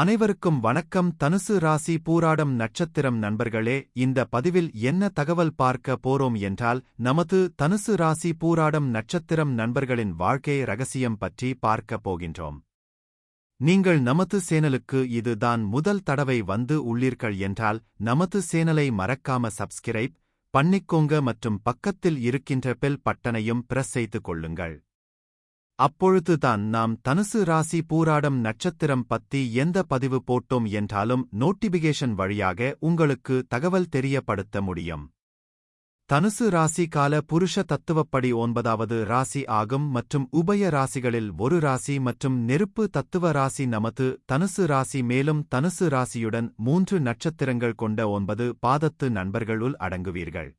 அனைவருக்கும் வணக்கம். தனுசு ராசி பூராடம் நட்சத்திரம் நண்பர்களே இந்த பதிவில் என்ன தகவல் பார்க்க போறோம் என்றால் நமது தனுசு ராசி பூராடம் நட்சத்திரம் நண்பர்களின் வாழ்க்கை ரகசியம் பற்றி பார்க்கப் போகின்றோம். நீங்கள் நமது சேனலுக்கு இது தான் முதல் தடவை வந்து உள்ளீர்கள் என்றால் நமது சேனலை மறக்காம சப்ஸ்கிரைப் பண்ணிக்கோங்க மற்றும் பக்கத்தில் இருக்கின்ற பெல் பட்டனையும் பிரஸ் செய்து கொள்ளுங்கள். அப்பொழுதுதான் நாம் தனுசு ராசி பூராடம் நட்சத்திரம் பத்தி எந்த பதிவு போட்டோம் என்றாலும் நோட்டிபிகேஷன் வழியாக உங்களுக்கு தகவல் தெரியப்படுத்த முடியும். தனுசு ராசி கால புருஷ தத்துவப்படி ஒன்பதாவது ராசி ஆகும் மற்றும் உபய ராசிகளில் ஒரு ராசி மற்றும் நெருப்பு தத்துவ ராசி நமது தனுசு ராசி மேலும் தனுசு ராசியுடன் மூன்று நட்சத்திரங்கள் கொண்ட ஒன்பது பாதத்து நண்பர்களுள் அடங்குவீர்கள்.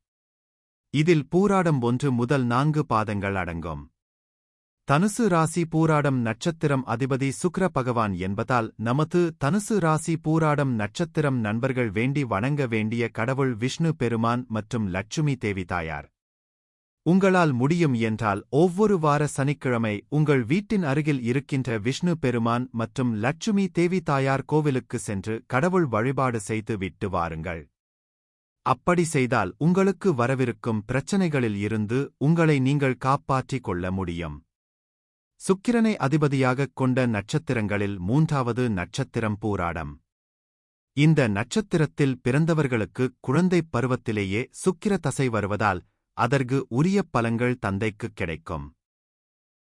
இதில் பூராடம் ஒன்று முதல் நான்கு பாதங்கள் அடங்கும். தனுசு ராசி பூராடம் நட்சத்திரம் அதிபதி சுக்ர பகவான் என்பதால் நமது தனுசு ராசி பூராடம் நட்சத்திரம் நண்பர்கள் வேண்டி வணங்க வேண்டிய கடவுள் விஷ்ணு பெருமான் மற்றும் லட்சுமி தேவி தாயார். உங்களால் முடியும் என்றால் ஒவ்வொரு வார சனிக்கிழமை உங்கள் வீட்டின் அருகில் இருக்கின்ற விஷ்ணு பெருமான் மற்றும் லட்சுமி தேவி தாயார் கோவிலுக்கு சென்று கடவுள் வழிபாடு செய்து விட்டு வாருங்கள். அப்படி செய்தால் உங்களுக்கு வரவிருக்கும் பிரச்சனைகளில் இருந்து உங்களை நீங்கள் காப்பாற்றிக் கொள்ள முடியும். சுக்கிரனை அதிபதியாகக் கொண்ட நட்சத்திரங்களில் மூன்றாவது நட்சத்திரம் பூராடம். இந்த நட்சத்திரத்தில் பிறந்தவர்களுக்கு குழந்தைப் பருவத்திலேயே சுக்கிர தசை வருவதால் அதற்கு உரிய பலங்கள் தந்தைக்குக் கிடைக்கும்.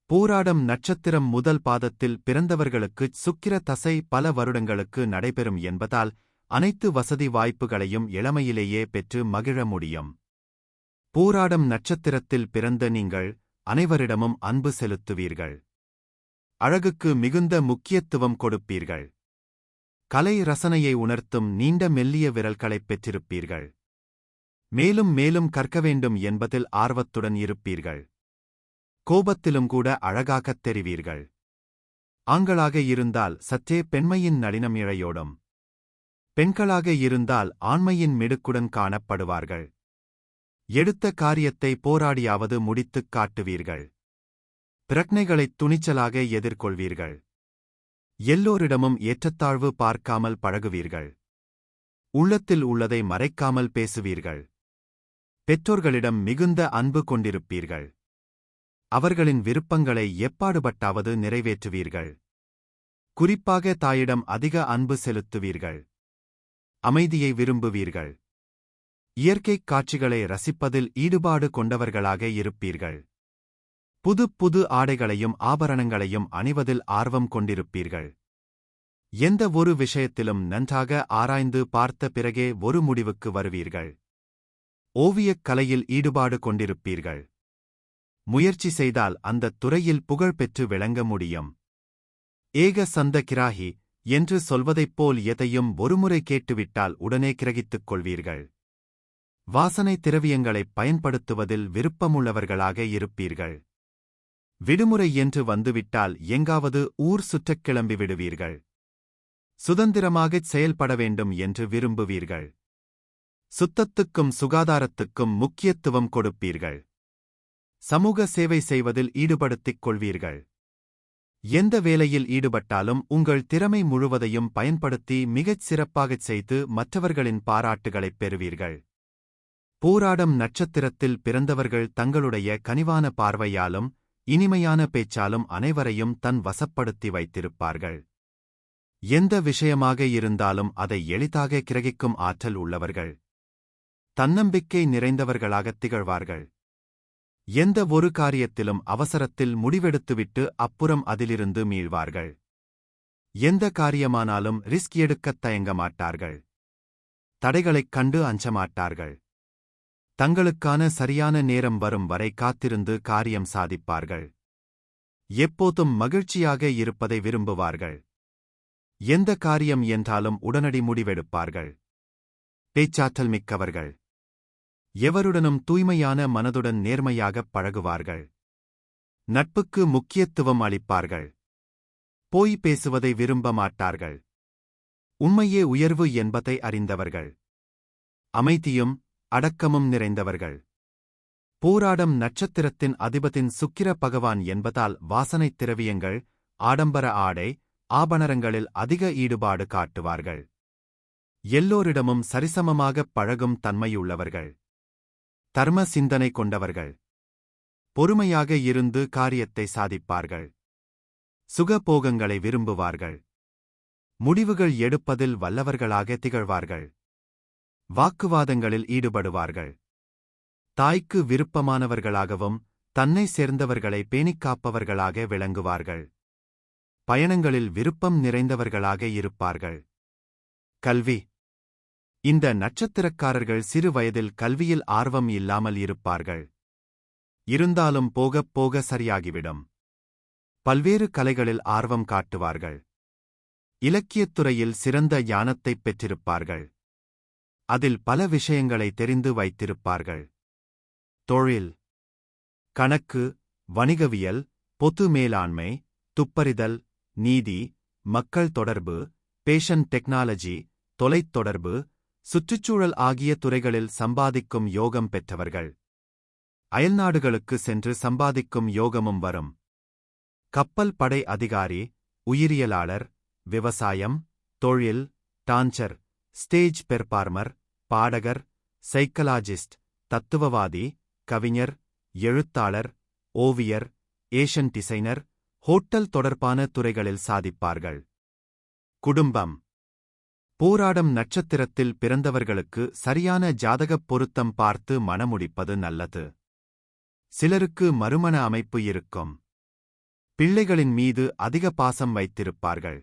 பூராடம் நட்சத்திரம் முதல் பாதத்தில் பிறந்தவர்களுக்குச் சுக்கிர தசை பல வருடங்களுக்கு நடைபெறும் என்பதால் அனைத்து வசதி வாய்ப்புகளையும் இளமையிலேயே பெற்று மகிழ முடியும். பூராடம் நட்சத்திரத்தில் பிறந்த நீங்கள் அனைவரிடமும் அன்பு செலுத்துவீர்கள். அழகுக்கு மிகுந்த முக்கியத்துவம் கொடுப்பீர்கள். கலை ரசனையை உணர்த்தும் நீண்ட மெல்லிய விரல்களைப் பெற்றிருப்பீர்கள். மேலும் மேலும் கற்க வேண்டும் என்பதில் ஆர்வத்துடன் இருப்பீர்கள். கோபத்திலும் கூட அழகாகத் தெரிவீர்கள். ஆண்களாக இருந்தால் சற்றே பெண்மையின் நளினம் இழையோடும். பெண்களாக இருந்தால் ஆண்மையின் மிடுக்குடன் காணப்படுவார்கள். எடுத்த காரியத்தை போராடியாவது முடித்துக் காட்டுவீர்கள். பிரக்னைகளைத் துணிச்சலாக எதிர்கொள்வீர்கள். எல்லோரிடமும் ஏற்றத்தாழ்வு பார்க்காமல் பழகுவீர்கள். உள்ளத்தில் உள்ளதை மறைக்காமல் பேசுவீர்கள். பெற்றோர்களிடம் மிகுந்த அன்பு கொண்டிருப்பீர்கள். அவர்களின் விருப்பங்களை எப்பாடுபட்டாவது நிறைவேற்றுவீர்கள். குறிப்பாக தாயிடம் அதிக அன்பு செலுத்துவீர்கள். அமைதியை விரும்புவீர்கள். இயற்கைக் காட்சிகளை ரசிப்பதில் ஈடுபாடு கொண்டவர்களாக இருப்பீர்கள். புது புது ஆடைகளையும் ஆபரணங்களையும் அணிவதில் ஆர்வம் கொண்டிருப்பீர்கள். எந்த ஒரு விஷயத்திலும் நன்றாக ஆராய்ந்து பார்த்த பிறகே ஒரு முடிவுக்கு வருவீர்கள். ஓவியக் கலையில் ஈடுபாடு கொண்டிருப்பீர்கள். முயற்சி செய்தால் அந்தத் துறையில் புகழ் பெற்று விளங்க முடியும். ஏக சந்த கிராகி என்று சொல்வதைப் போல் எதையும் ஒருமுறை கேட்டுவிட்டால் உடனே கிரகித்துக் கொள்வீர்கள். வாசனை திரவியங்களைப் பயன்படுத்துவதில் விருப்பமுள்ளவர்களாக இருப்பீர்கள். விடுமுறை என்று வந்துவிட்டால் எங்காவது ஊர் சுற்றக் கிளம்பி விடுவீர்கள். சுதந்திரமாகச் செயல்பட வேண்டும் என்று விரும்புவீர்கள். சுத்தத்துக்கும் சுகாதாரத்துக்கும் முக்கியத்துவம் கொடுப்பீர்கள். சமூக சேவை செய்வதில் ஈடுபடுத்திக் கொள்வீர்கள். எந்த வேலையில் ஈடுபட்டாலும் உங்கள் திறமை முழுவதையும் பயன்படுத்தி மிகச் சிறப்பாகச் செய்து மற்றவர்களின் பாராட்டுகளைப் பெறுவீர்கள். போராடம் நட்சத்திரத்தில் பிறந்தவர்கள் தங்களுடைய கனிவான பார்வையாலும் இனிமையான பேச்சாலும் அனைவரையும் தன் வசப்படுத்தி வைத்திருப்பார்கள். எந்த விஷயமாக இருந்தாலும் அதை எளிதாக கிரகிக்கும் ஆற்றல் உள்ளவர்கள். தன்னம்பிக்கை நிறைந்தவர்களாகத் திகழ்வார்கள். எந்த ஒரு காரியத்திலும் அவசரத்தில் முடிவெடுத்துவிட்டு அப்புறம் அதிலிருந்து மீழ்வார்கள் எந்த காரியமானாலும் ரிஸ்க் எடுக்கத் தயங்க மாட்டார்கள். தடைகளைக் கண்டு அஞ்சமாட்டார்கள் தங்களுக்கான சரியான நேரம் வரும் வரை காத்திருந்து காரியம் சாதிப்பார்கள். எப்போதும் மகிழ்ச்சியாக இருப்பதை விரும்புவார்கள். எந்த காரியம் என்றாலும் உடனடி முடிவெடுப்பார்கள். பேச்சாற்றல் மிக்கவர்கள். எவருடனும் தூய்மையான மனதுடன் நேர்மையாகப் பழகுவார்கள். நட்புக்கு முக்கியத்துவம் அளிப்பார்கள். போய் பேசுவதை விரும்ப மாட்டார்கள். உண்மையே உயர்வு என்பதை அறிந்தவர்கள். அமைதியும் அடக்கமும் நிறைந்தவர்கள். போராடம் நட்சத்திரத்தின் அதிபத்தின் சுக்கிர பகவான் என்பதால் வாசனைத் திரவியங்கள் ஆடம்பர ஆடை ஆபணரங்களில் அதிக ஈடுபாடு காட்டுவார்கள். எல்லோரிடமும் சரிசமமாகப் பழகும் தன்மையுள்ளவர்கள். தர்ம சிந்தனை கொண்டவர்கள். பொறுமையாக இருந்து காரியத்தை சாதிப்பார்கள். சுகபோகங்களை விரும்புவார்கள். முடிவுகள் எடுப்பதில் வல்லவர்களாக திகழ்வார்கள். வாக்குவாதங்களில் ஈடுபடுவார்கள். தாய்க்கு விருப்பமானவர்களாகவும் தன்னை சேர்ந்தவர்களை பேணிக் காப்பவர்களாக விளங்குவார்கள். பயணங்களில் விருப்பம் நிறைந்தவர்களாக இருப்பார்கள். கல்வி. இந்த நட்சத்திரக்காரர்கள் சிறு வயதில் கல்வியில் ஆர்வம் இல்லாமல் இருப்பார்கள். இருந்தாலும் போகப் போக சரியாகிவிடும். பல்வேறு கலைகளில் ஆர்வம் காட்டுவார்கள். இலக்கியத் துறையில் சிறந்த ஞானத்தைப் பெற்றிருப்பார்கள். அதில் பல விஷயங்களை தெரிந்து வைத்திருப்பார்கள். தொழில். கணக்கு வணிகவியல் பொது மேலாண்மை துப்பறிதல் நீதி மக்கள் தொடர்பு பேஷன் டெக்னாலஜி தொலைத்தொடர்பு சுற்றுச்சூழல் ஆகிய துறைகளில் சம்பாதிக்கும் யோகம் பெற்றவர்கள். அயல்நாடுகளுக்கு சென்று சம்பாதிக்கும் யோகமும் வரும். கப்பல் படை அதிகாரி உயிரியலாளர் விவசாயம் தொழில் டான்சர். ஸ்டேஜ் பெர்பார்மர் பாடகர் சைக்கலாஜிஸ்ட் தத்துவவாதி கவிஞர் எழுத்தாளர் ஓவியர் ஏஷன் டிசைனர் ஹோட்டல் தொடர்பான துறைகளில் சாதிப்பார்கள். குடும்பம். போராடம் நட்சத்திரத்தில் பிறந்தவர்களுக்கு சரியான ஜாதகப் பொருத்தம் பார்த்து மனமுடிப்பது நல்லது. சிலருக்கு மறுமண அமைப்பு இருக்கும். பிள்ளைகளின் மீது அதிக பாசம் வைத்திருப்பார்கள்.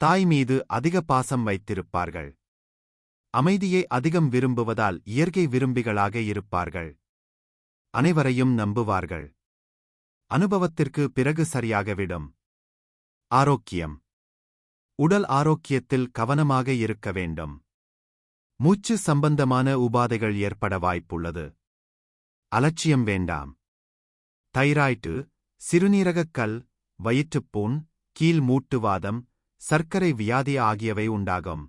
தாய் மீது அதிக பாசம் வைத்திருப்பார்கள். அமைதியை அதிகம் விரும்புவதால் இயற்கை விரும்பிகளாக இருப்பார்கள். அனைவரையும் நம்புவார்கள். அனுபவத்திற்கு பிறகு சரியாகவிடும். ஆரோக்கியம். உடல் ஆரோக்கியத்தில் கவனமாக இருக்க வேண்டும். மூச்சு சம்பந்தமான உபாதைகள் ஏற்பட வாய்ப்புள்ளது. அலட்சியம் வேண்டாம். தைராய்டு சிறுநீரகக் கல் வயிற்றுப்பூண் கீழ் மூட்டுவாதம் சர்க்கரை வியாதி ஆகியவை உண்டாகும்.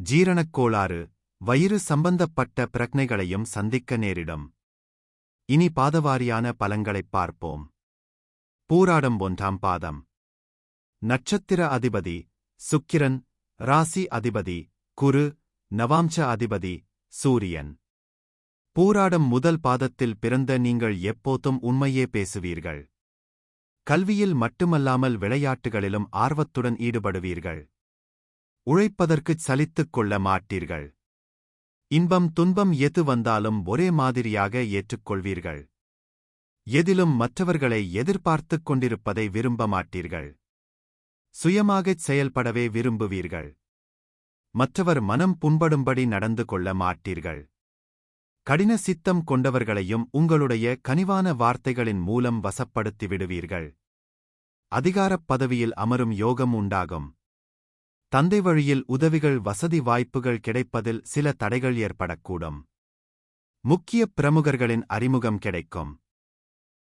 ஜீரணக் கோளாறு வயிறு சம்பந்தப்பட்ட பிரக்னைகளையும் சந்திக்க நேரிடும். இனி பாதவாரியான பலங்களைப் பார்ப்போம். பூராடம் ஒன்றாம் பாதம். நட்சத்திர அதிபதி சுக்கிரன் ராசி அதிபதி குரு நவாம்ச அதிபதி சூரியன். பூராடம் முதல் பாதத்தில் பிறந்த நீங்கள் எப்போதும் உண்மையே பேசுவீர்கள். கல்வியில் மட்டுமல்லாமல் விளையாட்டுகளிலும் ஆர்வத்துடன் ஈடுபடுவீர்கள். உழைப்பதற்குச் சலித்துக் கொள்ள மாட்டீர்கள். இன்பம் துன்பம் எது வந்தாலும் ஒரே மாதிரியாக ஏற்றுக்கொள்வீர்கள். எதிலும் மற்றவர்களை எதிர்பார்த்துக் கொண்டிருப்பதை விரும்ப மாட்டீர்கள். சுயமாகச் செயல்படவே விரும்புவீர்கள். மற்றவர் மனம் புண்படும்படி நடந்து கொள்ள மாட்டீர்கள். கடின சித்தம் கொண்டவர்களையும் உங்களுடைய கனிவான வார்த்தைகளின் மூலம் வசப்படுத்தி விடுவீர்கள் அதிகாரப் பதவியில் அமரும் யோகம் உண்டாகும். தந்தை வழியில் உதவிகள் வசதி வாய்ப்புகள் கிடைப்பதில் சில தடைகள் ஏற்படக்கூடும். முக்கிய பிரமுகர்களின் அறிமுகம் கிடைக்கும்.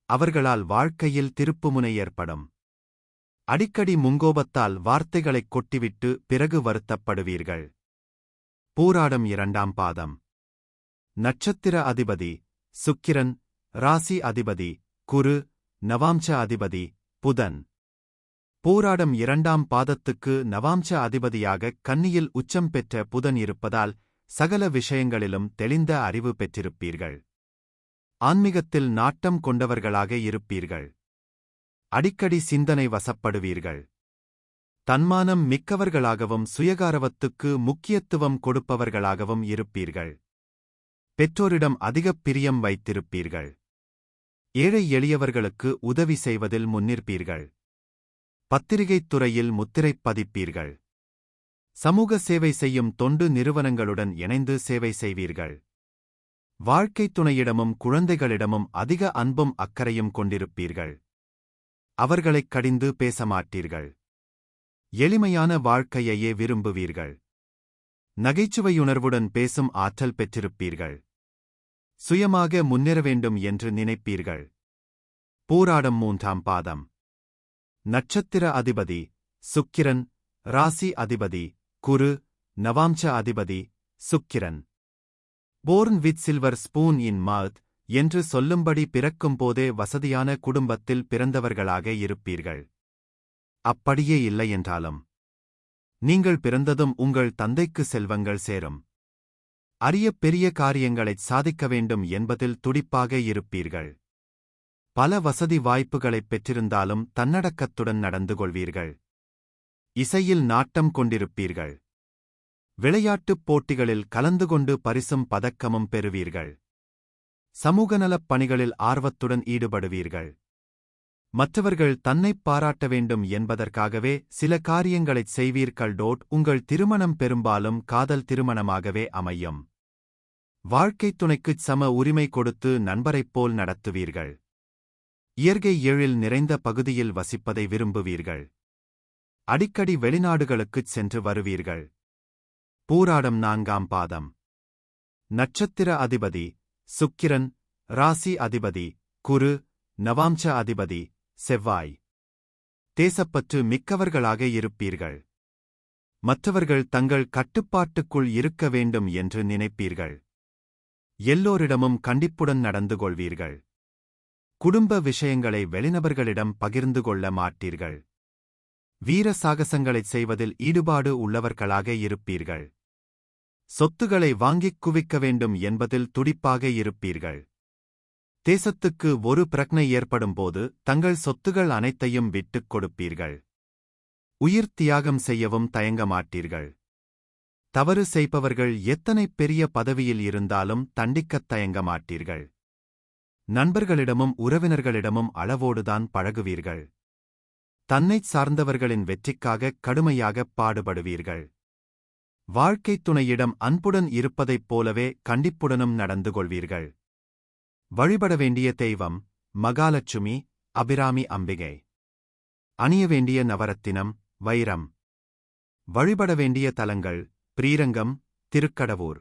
அவர்களால் வாழ்க்கையில் திருப்புமுனை ஏற்படும். அடிக்கடி முங்கோபத்தால் வார்த்தைகளைக் கொட்டிவிட்டு பிறகு வருத்தப்படுவீர்கள். போராடும் இரண்டாம் பாதம். நட்சத்திர அதிபதி சுக்கிரன் ராசி அதிபதி குரு நவாம்ச அதிபதி புதன். போராடம் இரண்டாம் பாதத்துக்கு நவாம்ச அதிபதியாக கன்னியில் உச்சம் பெற்ற புதன் இருப்பதால் சகல விஷயங்களிலும் தெளிந்த அறிவு பெற்றிருப்பீர்கள். ஆன்மீகத்தில் நாட்டம் கொண்டவர்களாக இருப்பீர்கள். அடிக்கடி சிந்தனை வசப்படுவீர்கள். தன்மானம் மிக்கவர்களாகவும் சுயகாரவத்துக்கு முக்கியத்துவம் கொடுப்பவர்களாகவும் இருப்பீர்கள். பெற்றோரிடம் அதிகப் பிரியம் வைத்திருப்பீர்கள். ஏழை எளியவர்களுக்கு உதவி செய்வதில் முன்னிற்பீர்கள். பத்திரிகைத் துறையில் முத்திரைப் பதிப்பீர்கள். சமூக சேவை செய்யும் தொண்டு நிறுவனங்களுடன் இணைந்து சேவை செய்வீர்கள். வாழ்க்கைத் துணையிடமும் குழந்தைகளிடமும் அதிக அன்பும் அக்கறையும் கொண்டிருப்பீர்கள். அவர்களைக் கடிந்து பேசமாட்டீர்கள். எளிமையான வாழ்க்கையையே விரும்புவீர்கள். நகைச்சுவையுணர்வுடன் பேசும் ஆற்றல் பெற்றிருப்பீர்கள். சுயமாக முன்னேற வேண்டும் என்று நினைப்பீர்கள். போராடம் மூன்றாம் பாதம். நட்சத்திர அதிபதி சுக்கிரன் ராசி அதிபதி குரு நவாம்ச அதிபதி சுக்கிரன். Born with silver spoon in mouth என்று சொல்லும்படி பிறக்கும்போதே வசதியான குடும்பத்தில் பிறந்தவர்களாக இருப்பீர்கள். அப்படியே இல்லையென்றாலும் நீங்கள் பிறந்ததும் உங்கள் தந்தைக்கு செல்வங்கள் சேரும். அரிய பெரிய காரியங்களைச் சாதிக்க வேண்டும் என்பதில் துடிப்பாக இருப்பீர்கள். பல வசதி வாய்ப்புகளைப் பெற்றிருந்தாலும் தன்னடக்கத்துடன் நடந்து கொள்வீர்கள். இசையில் நாட்டம் கொண்டிருப்பீர்கள். விளையாட்டுப் போட்டிகளில் கலந்து கொண்டு பரிசும் பதக்கமும் பெறுவீர்கள். சமூகநலப் பணிகளில் ஆர்வத்துடன் ஈடுபடுவீர்கள். மற்றவர்கள் தன்னைப் பாராட்ட வேண்டும் என்பதற்காகவே சில காரியங்களைச் செய்வீர்கள். டோட் உங்கள் திருமணம் பெரும்பாலும் காதல் திருமணமாகவே அமையும். வாழ்க்கைத் துணைக்குச் சம உரிமை கொடுத்து நண்பரைப் போல் நடத்துவீர்கள். இயற்கை எழில் நிறைந்த பகுதியில் வசிப்பதை விரும்புவீர்கள். அடிக்கடி வெளிநாடுகளுக்குச் சென்று வருவீர்கள். பூராடம் நான்காம் பாதம். நட்சத்திர அதிபதி சுக்கிரன் ராசி அதிபதி குரு நவாம்ச அதிபதி செவ்வாய். தேசப்பற்று மிக்கவர்களாக இருப்பீர்கள். மற்றவர்கள் தங்கள் கட்டுப்பாட்டுக்குள் இருக்க வேண்டும் என்று நினைப்பீர்கள். எல்லோரிடமும் கண்டிப்புடன் நடந்து கொள்வீர்கள். குடும்ப விஷயங்களை வெளிநபர்களிடம் பகிர்ந்து கொள்ள மாட்டீர்கள். வீர சாகசங்களைச் செய்வதில் ஈடுபாடு உள்ளவர்களாக இருப்பீர்கள். சொத்துகளை வாங்கிக் குவிக்க வேண்டும் என்பதில் துடிப்பாக இருப்பீர்கள். தேசத்துக்கு ஒரு பிரக்னை ஏற்படும்போது தங்கள் சொத்துகள் அனைத்தையும் விட்டுக் கொடுப்பீர்கள். உயிர் தியாகம் செய்யவும் தயங்க மாட்டீர்கள். தவறு செய்பவர்கள் எத்தனை பெரிய பதவியில் இருந்தாலும் தண்டிக்கத் தயங்க மாட்டீர்கள். நண்பர்களிடமும் உறவினர்களிடமும் அளவோடுதான் பழகுவீர்கள். தன்னைச் சார்ந்தவர்களின் வெற்றிக்காக கடுமையாகப் பாடுபடுவீர்கள். வாழ்க்கைத் துணையிடம் அன்புடன் இருப்பதைப் போலவே கண்டிப்புடனும் நடந்து கொள்வீர்கள். வழிபட வேண்டிய தெய்வம் மகாலட்சுமி அபிராமி அம்பிகை. அணிய வேண்டிய நவரத்தினம் வைரம். வழிபட வேண்டிய தலங்கள் பிரீரங்கம் திருக்கடவூர்.